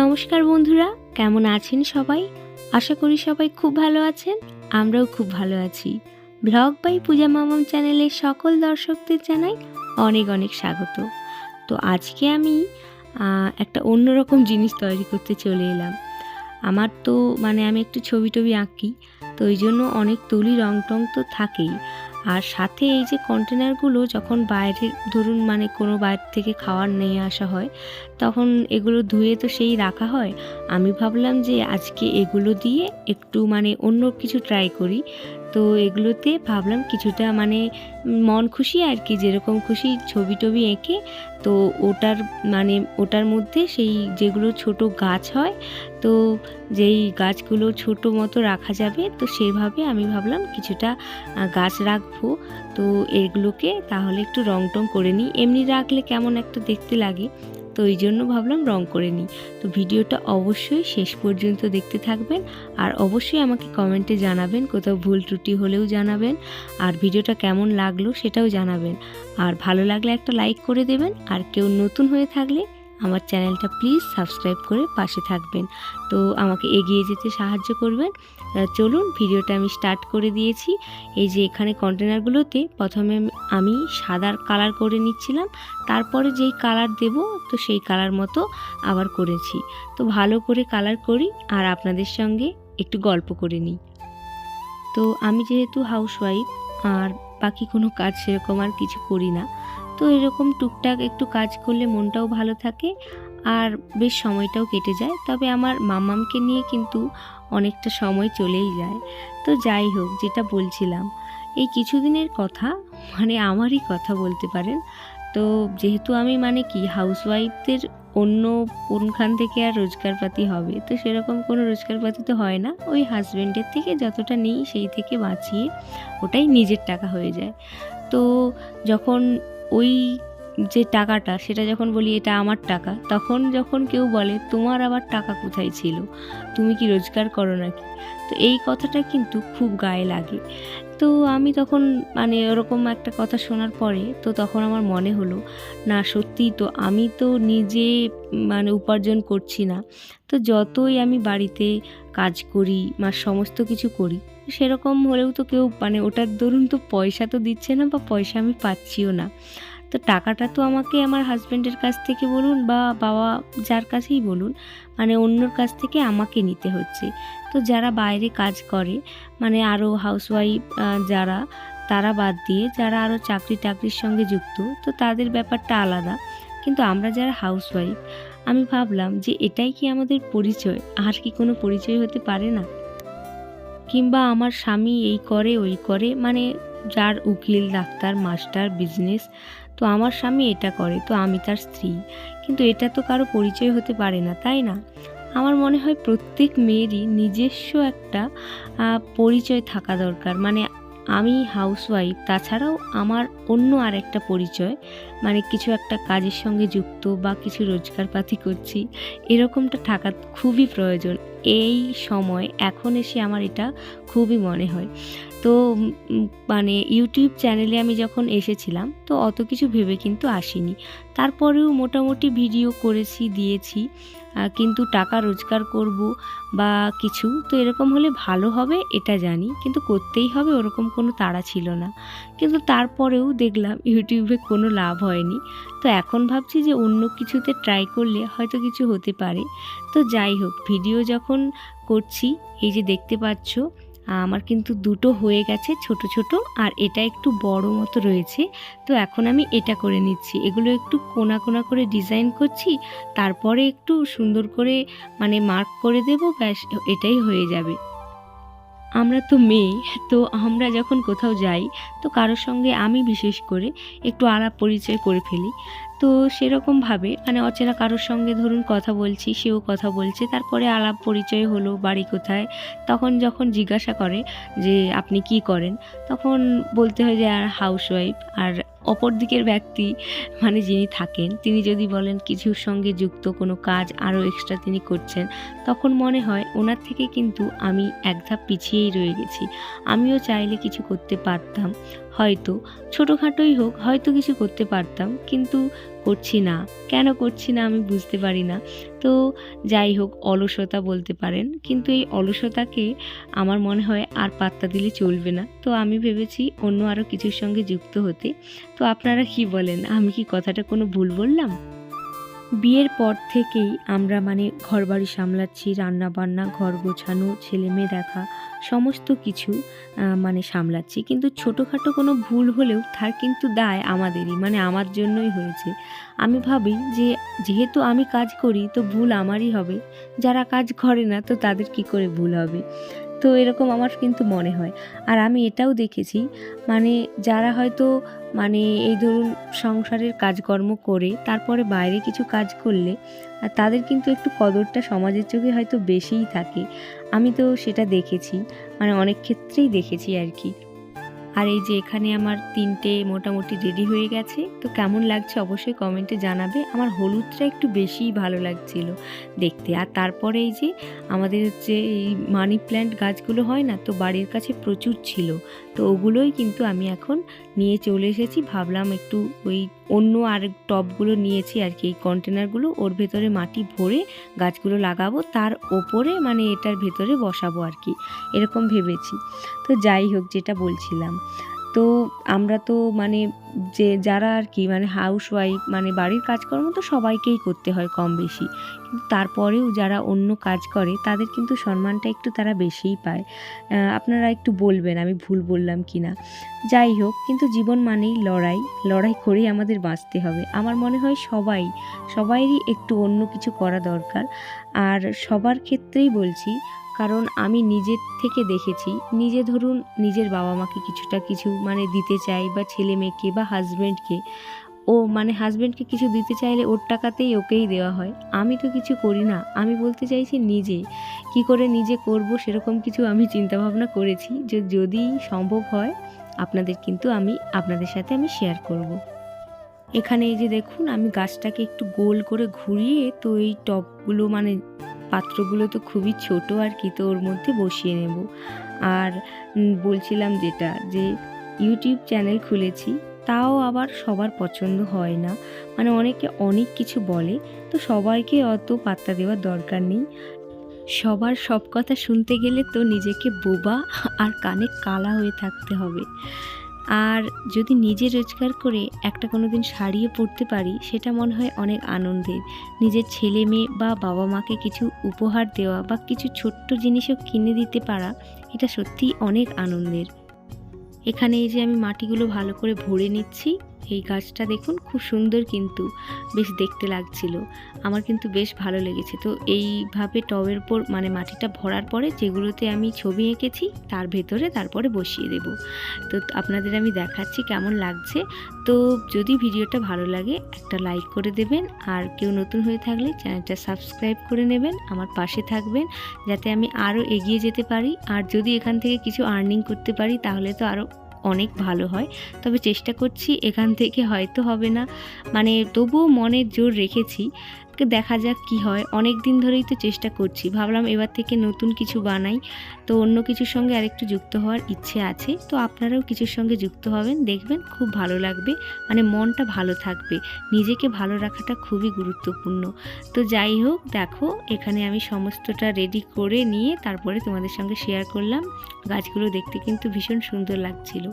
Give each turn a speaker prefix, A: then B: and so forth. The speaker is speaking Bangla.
A: নমস্কার বন্ধুরা, কেমন আছেন সবাই? আশা করি সবাই খুব ভালো আছেন, আমরাও খুব ভালো আছি। ব্লগ বাই পূজা মামাম চ্যানেলের সকল দর্শকদের জানাই অনেক অনেক স্বাগত। তো আজকে আমি একটা অন্যরকম জিনিস তৈরি করতে চলে এলাম। আমার তো মানে আমি একটু ছবি টবি আঁকি, তো ওই জন্য অনেক তুলি রং টং তো থাকেই। আর সাথে এই যে কন্টেনারগুলো যখন বাইরে, ধরুন মানে কোনো বাইরে থেকে খাওয়ার নিয়ে আসা হয় তখন এগুলো ধুয়ে তো সেই রাখা হয়। আমি ভাবলাম যে আজকে এগুলো দিয়ে একটু মানে অন্য কিছু ট্রাই করি। তো এগুলোতে ভাবলাম কিছুটা মানে মন খুশি আর কি, যেরকম খুশি ছবি টবি এঁকে, তো ওটার মানে ওটার মধ্যে সেই যেগুলো ছোট গাছ হয়, তো যেই গাছগুলো ছোট মতো রাখা যাবে, তো সেভাবে আমি ভাবলাম কিছুটা গাছ রাখব। তো এগুলোকে তাহলে একটু রং টং করে নিই। এমনি রাখলে কেমন একটা দেখতে লাগে। তো ওই জন্য ভাবলাম রং করে নিই। তো ভিডিওটা অবশ্যই শেষ পর্যন্ত দেখতে থাকবেন আর অবশ্যই আমাকে কমেন্টে জানাবেন, কোথাও ভুল ত্রুটি হলেও জানাবেন আর ভিডিওটা কেমন লাগল সেটাও জানাবেন। আর ভালো লাগলে একটা লাইক করে দেবেন আর কেউ নতুন হয়ে থাকলে আমার চ্যানেলটা প্লিজ সাবস্ক্রাইব করে পাশে থাকবেন। তো আমাকে এগিয়ে যেতে সাহায্য করবেন। চলুন ভিডিওটা আমি স্টার্ট করে দিয়েছি। এই যে এখানে কন্টেনারগুলোতে প্রথমে আমি- সাদার কালার করে নিচ্ছিলাম, তারপরে যেই কালার দেব, তো সেই কালার মতো আবার করেছি। তো ভালো করে কালার করি আর আপনাদের সঙ্গে একটু গল্প করে নিই। তো আমি যেহেতু হাউসওয়াইফ আর বাকি কোনো কাজ সেরকম আর কিছু করি না। তো এরকম টুকটাক একটু কাজ করলে মনটাও ভালো থাকে আর বেশ সময়টাও কেটে যায়। তবে আমার মামামকে নিয়ে কিন্তু অনেকটা সময় চলেই যায়। তো যাই হোক, যেটা বলছিলাম, এই কিছুদিনের কথা মানে আমারই কথা বলতে পারেন। তো যেহেতু আমি মানে কি হাউসওয়াইফদের অন্য কোনখান থেকে আর রোজগারপাতি হবে? তো সেরকম কোনো রোজগারপাতি তো হয় না। ওই হাজব্যান্ডের থেকে যতটা নিই, সেই থেকে বাঁচিয়ে ওটাই নিজের টাকা হয়ে যায়। তো যখন ওই যে টাকাটা, সেটা যখন বলি এটা আমার টাকা, তখন যখন কেউ বলে, তোমার আবার টাকা কোথায় ছিল? তুমি কি রোজগার করো নাকি? তো এই কথাটা কিন্তু খুব গায়ে লাগে। তো আমি তখন মানে ওরকম একটা কথা শোনার পরে তো তখন আমার মনে হলো, না সত্যি তো আমি তো নিজে মানে উপার্জন করছি না। তো যতই আমি বাড়িতে কাজ করি বা সমস্ত কিছু করি, সেরকম হলেও তো কেউ মানে ওটার দরুন তো পয়সা তো দিচ্ছে না বা পয়সা আমি পাচ্ছিও না। তো টাকাটা তো আমাকে আমার হাজব্যান্ডের কাছ থেকে বলুন বা বাবা যার কাছেই বলুন মানে অন্যর কাছ থেকে আমাকে নিতে হচ্ছে। তো যারা বাইরে কাজ করে মানে আরও হাউসওয়াইফ যারা, তারা বাদ দিয়ে যারা আরও চাকরি টাকরির সঙ্গে যুক্ত, তো তাদের ব্যাপারটা আলাদা। কিন্তু আমরা যারা হাউসওয়াইফ আমি ভাবলাম যে এটাই কি আমাদের পরিচয়? আর কি কোনো পরিচয় হতে পারে না? কিংবা আমার স্বামী এই করে, ওই করে মানে যার উকিল, ডাক্তার মাস্টার বিজনেস তো আমার স্বামী এটা করে, তো আমি তার স্ত্রী। কিন্তু এটা তো কারও পরিচয় হতে পারে না, তাই না? আমার মনে হয় প্রত্যেক মেয়েরই নিজস্ব একটা পরিচয় থাকা দরকার। মানে আমি হাউসওয়াইফ তাছাড়াও আমার অন্য আর একটা পরিচয় মানে কিছু একটা কাজের সঙ্গে যুক্ত বা কিছু রোজগারপাতি করছি, এরকমটা থাকা খুবই প্রয়োজন। এই সময়, এখন এসে আমার এটা খুবই মনে হয়। তো মানে ইউটিউব চ্যানেলে আমি যখন এসেছিলাম, তো অত কিছু ভেবে কিন্তু আসিনি। তারপরেও মোটামুটি ভিডিও করেছি, দিয়েছি কিন্তু টাকা রোজগার করব বা কিছু, তো এরকম হলে ভালো হবে, এটা জানি। কিন্তু করতেই হবে, ওরকম কোনো তাড়া ছিল না। কিন্তু তারপরেও দেখলাম ইউটিউবে কোনো লাভ হয়নি। তো এখন ভাবছি যে অন্য কিছুতে ট্রাই করলে হয়তো কিছু হতে পারে। তো যাই হোক ভিডিও যখন করছি, এই যে দেখতে পাচ্ছ আমার কিন্তু দুটো হয়ে গেছে ছোট ছোট, আর এটা একটু বড় মতো রয়েছে। তো এখন আমি এটা করে নিচ্ছি। এগুলো একটু কোনা কোনা করে ডিজাইন করছি, তারপরে একটু সুন্দর করে মানে মার্ক করে দেব, ব্যাস এটাই হয়ে যাবে। আমরা তো মেয়ে, তো আমরা যখন কোথাও যাই, তো কারোর সঙ্গে আমি বিশেষ করে একটু আলাপ পরিচয় করে ফেলি। তো সেরকমভাবে মানে অচেনা কারোর সঙ্গে ধরুন কথা বলছি, সেও কথা বলছে, তারপরে আলাপ পরিচয় হলো বাড়ি কোথায়, তখন যখন জিজ্ঞাসা করে যে আপনি কি করেন, তখন বলতে হয় যে আর হাউসওয়াইফ আর অপর দিকের ব্যক্তি মানে যিনি থাকেন, তিনি যদি বলেন কিছুর সঙ্গে যুক্ত, কোনো কাজ আরও এক্সট্রা তিনি করছেন, তখন মনে হয় ওনার থেকে কিন্তু আমি এক ধাপ পিছিয়েই রয়ে গেছি। আমিও চাইলে কিছু করতে পারতাম। হয়তো, ছোটোখাটোই হোক, হয়তো কিছু করতে পারতাম, কিন্তু করছি না, কেন করছি না আমি বুঝতে পারি না। তো যাই হোক, অলসতা বলতে পারেন, কিন্তু এই অলসতাকে আমার মনে হয় আর পাত্তা দিলে চলবে না। তো আমি ভেবেছি অন্য আরও কিছুর সঙ্গে যুক্ত হতে। তো আপনারা কি বলেন? আমি কি কথাটা কোনো ভুল বললাম? বিয়ের পর থেকেই আমরা মানে ঘরবাড়ি সামলাচ্ছি রান্না বান্না ঘর গোছানো ছেলে মেয়ে দেখা, সমস্ত কিছু মানে সামলাচ্ছি। কিন্তু ছোটোখাটো কোনো ভুল হলেও তার কিন্তু দায় আমাদেরই মানে আমার জন্যই হয়েছে। আমি ভাবি যে, যেহেতু আমি কাজ করি, তো ভুল আমারই হবে। যারা কাজ করে না, তো তাদের কি করে ভুল হবে? তো এরকম আমার কিন্তু মনে হয়। আর আমি এটাও দেখেছি মানে যারা হয়তো মানে এই ধরুন সংসারের কাজকর্ম করে, তারপরে বাইরে কিছু কাজ করলে, আর তাদের কিন্তু একটু কদরটা সমাজের চোখে হয়তো বেশিই থাকে। আমি তো সেটা দেখেছি মানে অনেক ক্ষেত্রেই দেখেছি আর কি। আর এই যে এখানে আমার তিনটে মোটামুটি রেডি হয়ে গেছে, তো কেমন লাগছে অবশ্যই কমেন্টে জানাবে। আমার হলুদটা একটু বেশিই ভালো লাগছিল দেখতে। আর তারপরে এই যে আমাদের হচ্ছে এই মানি প্ল্যান্ট গাছগুলো হয় না, তো বাড়ির কাছে প্রচুর ছিল, তো ওগুলোই কিন্তু আমি এখন নিয়ে চলে এসেছি। ভাবলাম একটু ওই অন্য আর টবগুলো নিয়েছি আর কি, এই কন্টেনারগুলো ওর ভেতরে মাটি ভরে গাছগুলো লাগাবো, তার ওপরে মানে এটার ভেতরে বসাবো আর কি, এরকম ভেবেছি। তো যাই হোক, যেটা বলছিলাম। তো আমরা তো মানে যে যারা আর কি মানে হাউস ওয়াইফ মানে বাড়ির কাজকর্ম তো সবাইকেই করতে হয় কম বেশি। কিন্তু তারপরেও যারা অন্য কাজ করে, তাদের কিন্তু সম্মানটা একটু তারা বেশিই পায়। আপনারা একটু বলবেন, আমি ভুল বললাম কি না যাই হোক, কিন্তু জীবন মানেই লড়াই। লড়াই করেই আমাদের বাঁচতে হবে। আমার মনে হয় সবাই, সবাইরই একটু অন্য কিছু করা দরকার। আর সবার ক্ষেত্রেই বলছি কারণ আমি নিজের থেকে দেখেছি, নিজে ধরুন নিজের বাবা মাকে কিছুটা কিছু মানে দিতে চাই বা ছেলে মেয়েকে বা হাজব্যান্ডকে ও মানে হাজব্যান্ডকে কিছু দিতে চাইলে ওর টাকাতেই ওকেই দেওয়া হয় আমি তো কিছু করি না, আমি বলতে চাইছি নিজে, কি করে নিজে করব সেরকম কিছু আমি চিন্তা ভাবনা করেছি, যে যদি সম্ভব হয় আপনাদের কিন্তু আমি, আপনাদের সাথে আমি শেয়ার করব। এখানে এই যে দেখুন, আমি গাছটাকে একটু গোল করে ঘুরিয়ে তো এই টবগুলো মানে পাত্রগুলো তো খুবই ছোট আর কি, তো ওর মধ্যে বসিয়ে নেব। আর বলছিলাম যেটা, যে ইউটিউব চ্যানেল খুলেছি, তাও আবার সবার পছন্দ হয় না। মানে অনেকে অনেক কিছু বলে, তো সবাইকে অত পাত্তা দেওয়ার দরকার নেই। সবার সব কথা শুনতে গেলে তো নিজেকে বোবা আর কানে কালা হয়ে থাকতে হবে। আর যদি নিজে রোজগার করে একটা কোনো দিন শাড়িও পরতে পারি, সেটা মনে হয় অনেক আনন্দের। নিজের ছেলে মেয়ে বা বাবা মাকে কিছু উপহার দেওয়া বা কিছু ছোট্ট জিনিসও কিনে দিতে পারা, এটা সত্যিই অনেক আনন্দের। এখানে এই যে আমি মাটিগুলো ভালো করে ভরে নিচ্ছি এই গাছটা দেখুন, খুব সুন্দর কিন্তু, বেশ দেখতে লাগছিল। আমার কিন্তু বেশ ভালো লেগেছে। তো এইভাবে টবের উপর মানে মাটিটা ভরার পরে যেগুলোতে আমি ছবি এঁকেছি, তার ভেতরে তারপরে বসিয়ে দেব। তো আপনাদের আমি দেখাচ্ছি কেমন লাগছে। তো যদি ভিডিওটা ভালো লাগে, একটা লাইক করে দেবেন। আর কেউ নতুন হয়ে থাকলে চ্যানেলটা সাবস্ক্রাইব করে নেবেন, আমার পাশে থাকবেন, যাতে আমি আরও এগিয়ে যেতে পারি। আর যদি এখান থেকে কিছু আর্নিং করতে পারি, তাহলে তো আরও অনেক ভালো হয়। তবে চেষ্টা করছি, এখান থেকে হয়তো হবে না। মানে তবুও মনের জোর রেখেছি। দেখা যাক কি হয়। অনেক দিন ধরেই তো চেষ্টা করছি। ভাবলাম এবার থেকে নতুন কিছু বানাই। তো অন্য কিছুর সঙ্গে আরেকটু যুক্ত হওয়ার ইচ্ছে আছে। তো আপনারাও কিছুর সঙ্গে যুক্ত হবেন, দেখবেন খুব ভালো লাগবে। মানে মনটা ভালো থাকবে। নিজেকে ভালো রাখাটা খুবই গুরুত্বপূর্ণ। তো যাই হোক, দেখো, এখানে আমি সমস্তটা রেডি করে নিয়ে তারপরে তোমাদের সঙ্গে শেয়ার করলাম। গাছগুলো দেখতে কিন্তু ভীষণ সুন্দর লাগছিল।